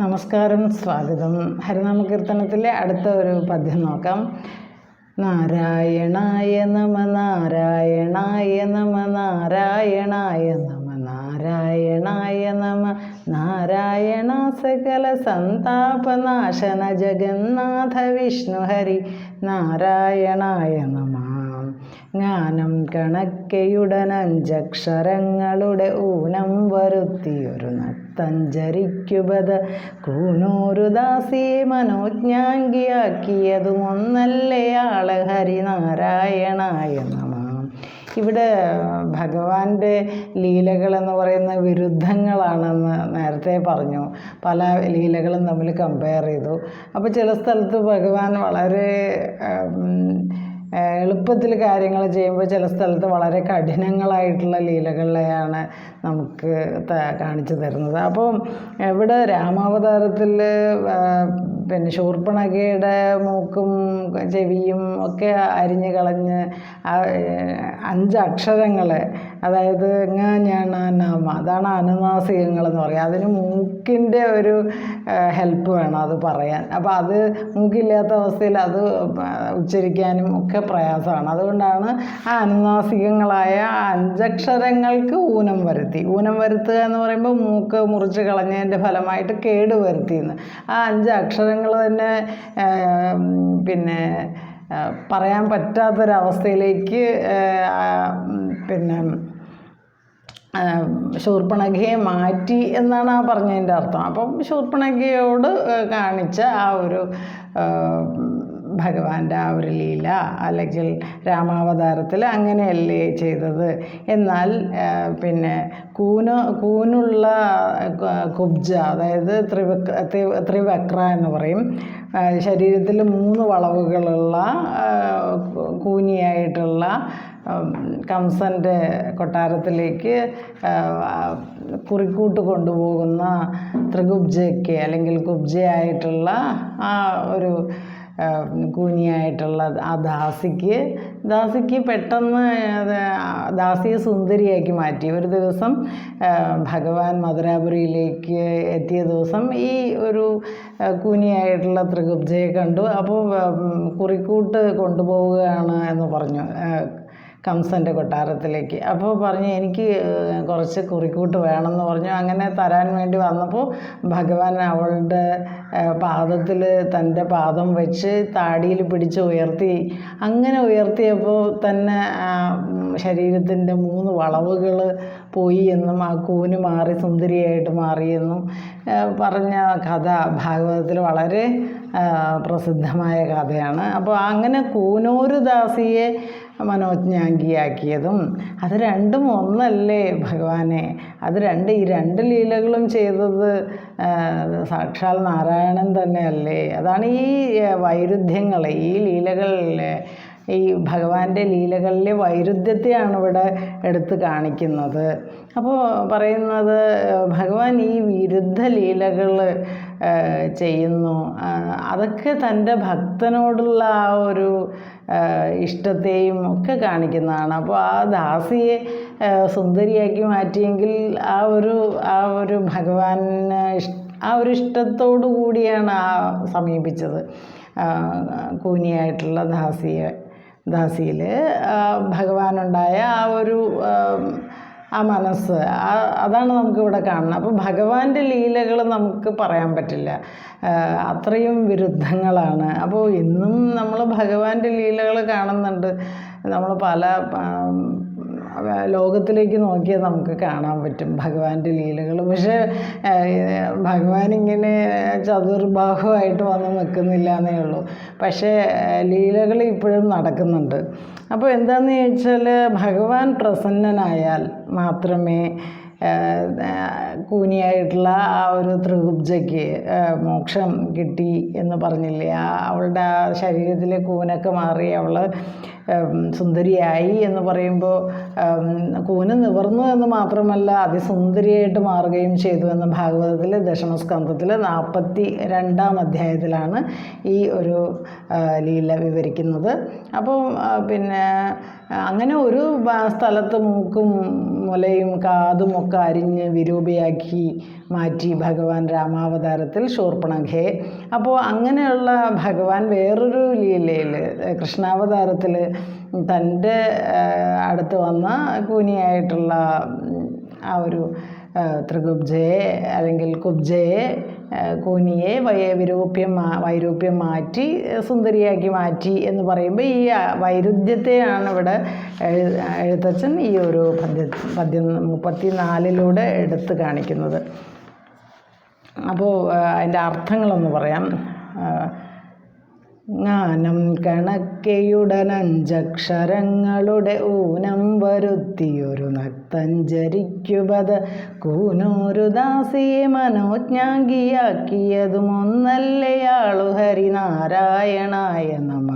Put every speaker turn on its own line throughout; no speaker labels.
നമസ്കാരം സ്വാഗതം. ഹരിനാമകീർത്തനത്തിലെ അടുത്ത ഒരു പദ്യം നോക്കാം. നാരായണായ നമ നാരായണായ നമ നാരായണായ നമ നാരായണായ നമ നാരായണ സകല സന്താപനാശന ജഗന്നാഥ വിഷ്ണു ഹരി നാരായണായ നമ. ജ്ഞാനം കണക്കയുടനഞ്ചക്ഷരങ്ങളുടെ ഊനം വരുത്തിയൊരു നത്തഞ്ചരിക്കുബത കൂനൂരു ദാസിയെ മനോജ്ഞാംഗിയാക്കിയതും ഒന്നല്ലേ ആൾ ഹരിനാരായണായ നമ ഇവിടെ ഭഗവാന്റെ ലീലകൾ എന്ന് പറയുന്ന വിരുദ്ധങ്ങളാണെന്ന് നേരത്തെ പറഞ്ഞു. പല ലീലകളും തമ്മിൽ കമ്പയർ ചെയ്തു. അപ്പോൾ ചില സ്ഥലത്ത് ഭഗവാൻ വളരെ എളുപ്പത്തിൽ കാര്യങ്ങൾ ചെയ്യുമ്പോൾ ചില സ്ഥലത്ത് വളരെ കഠിനങ്ങളായിട്ടുള്ള ലീലകളെയാണ് നമുക്ക് കാണിച്ചു തരുന്നത്. അപ്പോൾ ഇവിടെ രാമാവതാരത്തിൽ പിന്നെ ശൂർപ്പണകയുടെ മൂക്കും ചെവിയും ഒക്കെ അരിഞ്ഞു കളഞ്ഞ് അഞ്ചക്ഷരങ്ങൾ അതായത് ഞാനാനാമ അതാണ് അനുനാസികങ്ങൾ എന്ന് പറയുക. അതിന് മൂക്കിന്റെ ഒരു ഹെൽപ്പ് വേണം അത് പറയാൻ. അപ്പോൾ അത് മൂക്കില്ലാത്ത അവസ്ഥയിൽ അത് ഉച്ചരിക്കാനും ഒക്കെ പ്രയാസമാണ്. അതുകൊണ്ടാണ് ആ അനുനാസികങ്ങളായ അഞ്ചക്ഷരങ്ങൾക്ക് ഊനം വരുത്തി. ഊനം വരുത്തുക എന്ന് പറയുമ്പോൾ മൂക്ക് മുറിച്ച് കളഞ്ഞതിന്റെ ഫലമായിട്ട് കേട് വരുത്തിയെന്ന്. ആ അഞ്ച് അക്ഷരങ്ങൾ തന്നെ പിന്നെ പറയാൻ പറ്റാത്തൊരവസ്ഥയിലേക്ക് പിന്നെ ശൂർപ്പണഖയെ മാറ്റി എന്നാണ് ആ പറഞ്ഞതിന്റെ അർത്ഥം. അപ്പം ശൂർപ്പണഖയോട് കാണിച്ച ആ ഒരു ഭഗവാന്റെ ആ ഒരു ലീല അല്ലെങ്കിൽ രാമാവതാരത്തിൽ അങ്ങനെയല്ലേ ചെയ്തത്. എന്നാൽ പിന്നെ കൂന് കൂനുള്ള കുബ്ജ അതായത് ത്രിവക്ര ത്രി- ത്രിവക്ര എന്ന് പറയും. ശരീരത്തിൽ മൂന്ന് വളവുകളുള്ള കൂനിയായിട്ടുള്ള കംസന്റെ കൊട്ടാരത്തിലേക്ക് കുറിക്കൂട്ട് കൊണ്ടുപോകുന്ന ത്രികുബ്ജയ്ക്ക് അല്ലെങ്കിൽ കുബ്ജയായിട്ടുള്ള ആ ഒരു കുഞ്ഞിയായിട്ടുള്ള ആ ദാസിക്ക് ദാസിക്ക് പെട്ടെന്ന് ദാസിയെ സുന്ദരിയാക്കി മാറ്റി. ഒരു ദിവസം ഭഗവാൻ മധുരാപുരിയിലേക്ക് എത്തിയ ദിവസം ഈ ഒരു കുഞ്ഞിയായിട്ടുള്ള ത്രികുബ്ജയെ കണ്ടു. അപ്പോൾ കുറിക്കൂട്ട് കൊണ്ടുപോവുകയാണ് എന്ന് പറഞ്ഞു. കംസന്റെ കൊട്ടാരത്തിലേക്ക്. അപ്പോൾ പറഞ്ഞു എനിക്ക് കുറച്ച് കുറിക്കൂട്ട് വേണമെന്ന് പറഞ്ഞു. അങ്ങനെ തരാൻ വേണ്ടി വന്നപ്പോൾ ഭഗവാൻ അവളുടെ പാദത്തിൽ തന്റെ പാദം വെച്ച് താടിയിൽ പിടിച്ച് ഉയർത്തി. അങ്ങനെ ഉയർത്തിയപ്പോൾ തന്നെ ശരീരത്തിന്റെ മൂന്ന് വളവുകൾ പോയി എന്നും ആ കൂന് മാറി സുന്ദരിയായിട്ട് മാറിയെന്നും പറഞ്ഞ കഥ ഭാഗവതത്തിൽ വളരെ പ്രസിദ്ധമായ കഥയാണ്. അപ്പോൾ അങ്ങനെ കൂനൂരുദാസിയെ മനോജ്ഞാംഗിയാക്കിയതും അത് രണ്ടും ഒന്നല്ലേ ഭഗവാനെ? അത് രണ്ട് ഈ രണ്ട് ലീലകളും ചെയ്തത് സാക്ഷാൽ നാരായണൻ തന്നെയല്ലേ? അതാണ് ഈ വൈരുദ്ധ്യങ്ങൾ ഈ ലീലകളിലെ ഈ ഭഗവാന്റെ ലീലകളിലെ വൈരുദ്ധ്യത്തെയാണ് ഇവിടെ എടുത്ത് കാണിക്കുന്നത്. അപ്പോൾ പറയുന്നത് ഭഗവാൻ ഈ വിരുദ്ധ ലീലകൾ ചെയ്യുന്നു. അതൊക്കെ തന്റെ ഭക്തനോടുള്ള ആ ഒരു ഇഷ്ടത്തെയും ഒക്കെ കാണിക്കുന്നതാണ്. അപ്പോൾ ആ ദാസിയെ സുന്ദരിയാക്കി മാറ്റിയെങ്കിൽ ആ ഒരു ആ ഒരു ഭഗവാന് ആ ഒരു ഇഷ്ടത്തോടു കൂടിയാണ് ആ സമീപിച്ചത് കൂനിയായിട്ടുള്ള ദാസിയെ. ദാസിയിൽ ഭഗവാനുണ്ടായ ആ ഒരു ആ, മനസ്സ് ആ അതാണ് നമുക്കിവിടെ കാണുന്നത്. അപ്പോൾ ഭഗവാന്റെ ലീലകൾ നമുക്ക് പറയാൻ പറ്റില്ല. അത്രയും വിരുദ്ധങ്ങളാണ്. അപ്പോൾ ഇന്നും നമ്മൾ ഭഗവാന്റെ ലീലകൾ കാണുന്നുണ്ട്. നമ്മൾ പല ലോകത്തിലേക്ക് നോക്കിയാൽ നമുക്ക് കാണാൻ പറ്റും. ഭഗവാന്റെ ലീലകൾ. പക്ഷേ ഭഗവാൻ ഇങ്ങനെ ചതുർബാഹുവായിട്ട് വന്ന് നിൽക്കുന്നില്ല എന്നേ ഉള്ളൂ. പക്ഷേ ലീലകൾ ഇപ്പോഴും നടക്കുന്നുണ്ട്. അപ്പോൾ എന്താണെന്ന് ചോദിച്ചാൽ ഭഗവാൻ പ്രസന്നനായാൽ മാത്രമേ കൂനിയായിട്ടുള്ള ആ ഒരു ത്രികുബ്ജയ്ക്ക് മോക്ഷം കിട്ടി എന്ന് പറഞ്ഞില്ലേ? ആ അവളുടെ ആ ശരീരത്തിലെ കൂനൊക്കെ മാറി അവൾ സുന്ദരിയായി എന്ന് പറയുമ്പോൾ കൂന് നിവർന്നു എന്ന് മാത്രമല്ല അതിസുന്ദരിയായിട്ട് മാറുകയും ചെയ്തു എന്ന് ഭാഗവതത്തിൽ ദശമസ്കന്ധത്തിൽ നാൽപ്പത്തി രണ്ടാം അധ്യായത്തിലാണ് ഈ ഒരു ലീല വിവരിക്കുന്നത്. അപ്പോൾ പിന്നെ അങ്ങനെ ഒരു സ്ഥലത്ത് മൂക്കും മുലയും കാതും ഒക്കെ അരിഞ്ഞ് വിരൂപയാക്കി മാറ്റി ഭഗവാൻ രാമാവതാരത്തിൽ ശൂർപ്പണഖേ അപ്പോൾ അങ്ങനെയുള്ള ഭഗവാൻ വേറൊരു ലീലയിൽ കൃഷ്ണാവതാരത്തിൽ തന്റെ അടുത്ത് വന്ന കൂനിയായിട്ടുള്ള ആ ഒരു ത്രികുബ്ജയെ അല്ലെങ്കിൽ കുബ്ജയെ കൂനിയെ വൈരൂപ്യം വിരൂപ്യം മാറ്റി സുന്ദരിയാക്കി മാറ്റി എന്ന് പറയുമ്പോൾ ഈ വൈരുദ്ധ്യത്തെയാണ് ഇവിടെ എഴുത്തച്ഛൻ ഈ ഒരു പദ്യ പദ്യം മുപ്പത്തി നാലിലൂടെ എടുത്ത് കാണിക്കുന്നത്. അപ്പോൾ അതിന്റെ അർത്ഥങ്ങളൊന്ന് പറയാം. ജ്ഞാനം കണക്കെയുടനഞ്ചക്ഷരങ്ങളുടെ ഊനം വരുത്തിയൊരു നക്തഞ്ചരിക്കുപത കൂനൂരു ദാസിയെ മനോജ്ഞാങ്കിയാക്കിയതും ഒന്നല്ലയാളു ഹരിനാരായണായ നമ.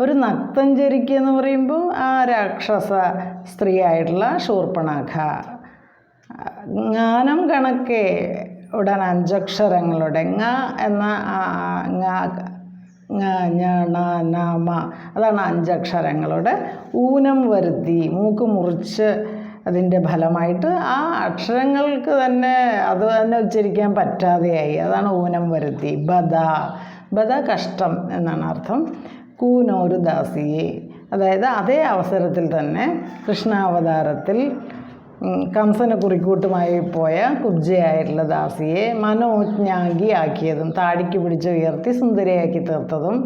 ഒരു നക്തഞ്ചരിക്കുക എന്ന് പറയുമ്പോൾ ആ രാക്ഷസ സ്ത്രീയായിട്ടുള്ള ശൂർപ്പണാഖ ജ്ഞാനം കണക്കെ ഉടൻ അഞ്ചക്ഷരങ്ങളുടെ ങ എന്ന ആ, ങ ങ, ഞ, ണ, ന, മ. അതാണ് അഞ്ചക്ഷരങ്ങളുടെ. ഊനം വരുത്തി മൂക്ക് മുറിച്ച് അതിന്റെ ഫലമായിട്ട് ആ അക്ഷരങ്ങൾക്ക് തന്നെ അത് തന്നെ ഉച്ചരിക്കാൻ പറ്റാതെയായി. അതാണ് ഊനം വരുത്തി ബദ. ബദ കഷ്ടം എന്നാണ് അർത്ഥം. കൂനോരു ദാസിയെ അതായത് അതേ അവസരത്തിൽ തന്നെ കൃഷ്ണാവതാരത്തിൽ കംസന് കുറിക്കൂട്ടുമായി പോയ കുബ്ജയായിട്ടുള്ള ദാസിയെ മനോജ്ഞാങ്കിയാക്കിയതും താടിക്ക് പിടിച്ച് ഉയർത്തി സുന്ദരിയാക്കി തീർത്തതും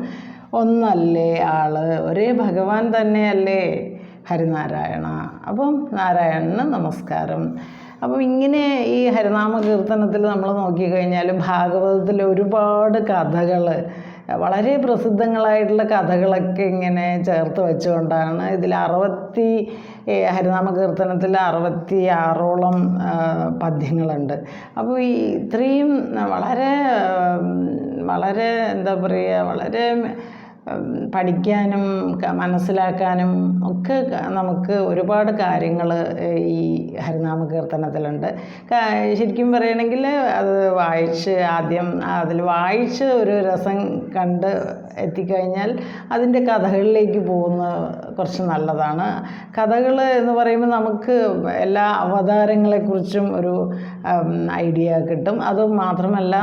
ഒന്നല്ലേ ആൾ? ഒരേ ഭഗവാൻ തന്നെയല്ലേ? ഹരിനാരായണ. അപ്പം നാരായണന് നമസ്കാരം. അപ്പം ഇങ്ങനെ ഈ ഹരിനാമ കീർത്തനത്തിൽ നമ്മൾ നോക്കിക്കഴിഞ്ഞാൽ ഭാഗവതത്തിൽ ഒരുപാട് കഥകൾ വളരെ പ്രസിദ്ധങ്ങളായിട്ടുള്ള കഥകളൊക്കെ ഇങ്ങനെ ചേർത്ത് വെച്ചുകൊണ്ടാണ് ഇതിൽ അറുപത്തി ഹരിനാമ കീർത്തനത്തിൽ അറുപത്തി ആറോളം പദ്യങ്ങളുണ്ട്. അപ്പോൾ ഈ ഇത്രയും വളരെ വളരെ എന്താ പറയുക വളരെ പഠിക്കാനും മനസ്സിലാക്കാനും ഒക്കെ നമുക്ക് ഒരുപാട് കാര്യങ്ങൾ ഈ ഹരിനാമ കീർത്തനത്തിലുണ്ട് ശരിക്കും പറയുകയാണെങ്കിൽ അത് വായിച്ച് ആദ്യം അതിൽ വായിച്ച് ഒരു രസം കണ്ട് എത്തിക്കഴിഞ്ഞാൽ അതിന്റെ കഥകളിലേക്ക് പോകുന്ന കുറച്ച് നല്ലതാണ്. കഥകൾ എന്ന് പറയുമ്പോൾ നമുക്ക് എല്ലാ അവതാരങ്ങളെക്കുറിച്ചും ഒരു ഐഡിയ കിട്ടും. അത് മാത്രമല്ല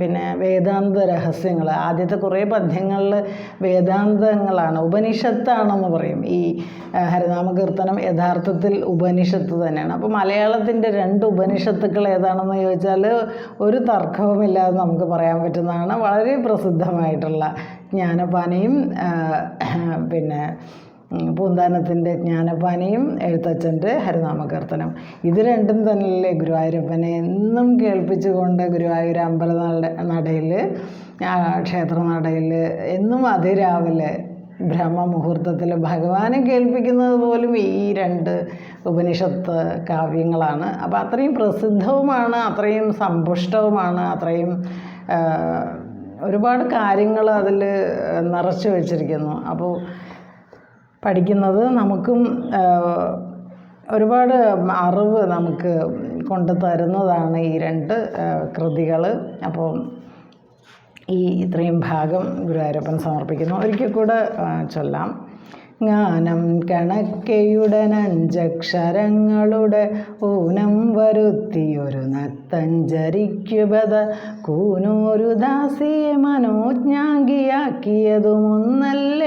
പിന്നെ വേദാന്ത രഹസ്യങ്ങൾ ആദ്യത്തെ കുറേ പദ്യങ്ങളിൽ വേദാന്തങ്ങളാണ്. ഉപനിഷത്താണെന്ന് പറയും. ഈ ഹരിനാമ കീർത്തനം യഥാർത്ഥത്തിൽ ഉപനിഷത്ത് തന്നെയാണ്. അപ്പോൾ മലയാളത്തിന്റെ രണ്ട് ഉപനിഷത്തുക്കൾ ഏതാണെന്ന് ചോദിച്ചാൽ ഒരു തർക്കവുമില്ലാതെ നമുക്ക് പറയാൻ പറ്റുന്നതാണ്. വളരെ പ്രസിദ്ധമായിട്ടുള്ള ജ്ഞാനപാനയും പിന്നെ പൂന്താനത്തിന്റെ ജ്ഞാനപാനിയും എഴുത്തച്ഛന്റെ ഹരിനാമകീർത്തനം. ഇത് രണ്ടും തന്നെയല്ലേ ഗുരുവായൂരപ്പനെ? എന്നും കേൾപ്പിച്ചുകൊണ്ട് ഗുരുവായൂർ അമ്പല നടയിൽ ക്ഷേത്ര നടയിൽ എന്നും അതിരാവിലെ ബ്രഹ്മമുഹൂർത്തത്തിൽ ഭഗവാനെ കേൾപ്പിക്കുന്നത് പോലും ഈ രണ്ട് ഉപനിഷത്ത് കാവ്യങ്ങളാണ്. അപ്പോൾ അത്രയും പ്രസിദ്ധവുമാണ് അത്രയും സമ്പുഷ്ടവുമാണ് അത്രയും ഒരുപാട് കാര്യങ്ങൾ അതിൽ നിറച്ചു വച്ചിരിക്കുന്നു. അപ്പോൾ പഠിക്കുന്നത് നമുക്കും ഒരുപാട് അറിവ് നമുക്ക് കൊണ്ട് തരുന്നതാണ് ഈ രണ്ട് കൃതികൾ അപ്പോൾ ഈ ഇത്രയും ഭാഗം ഗുരുവായൂരപ്പൻ സമർപ്പിക്കുന്നു. ഒരിക്കൽ കൂടെ ചൊല്ലാം. ജ്ഞാനം കണക്കയുടനഞ്ചക്ഷരങ്ങളുടെ ഊനം വരുത്തിയൊരു നത്തഞ്ചരിക്കുപത കൂനോരു ദാസിയെ മനോജ്ഞാങ്കിയാക്കിയതുമൊന്നല്ലയാളു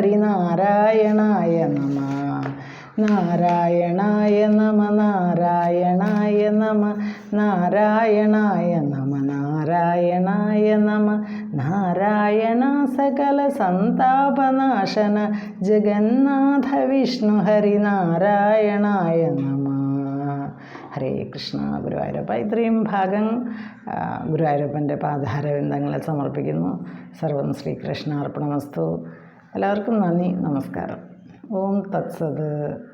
ഹരിനാരായണായ നമ. നാരായണായ നമ നാരായണായ നമ നാരായണായ നമ നാരായണായ നമ. നാരായണ സകല സന്താപനാശന ജഗന്നാഥ വിഷ്ണു ഹരിനാരായണായ നമ. ഹരേ കൃഷ്ണ ഗുരുവായൂരപ്പ. ഇത്രയും ഭാഗം ഗുരുവായൂരപ്പന്റെ പാദാരവിന്ദങ്ങളിൽ സമർപ്പിക്കുന്നു. സർവം ശ്രീകൃഷ്ണാർപ്പണമസ്തു. എല്ലാവർക്കും നന്ദി നമസ്കാരം. ഓം തത്സത്.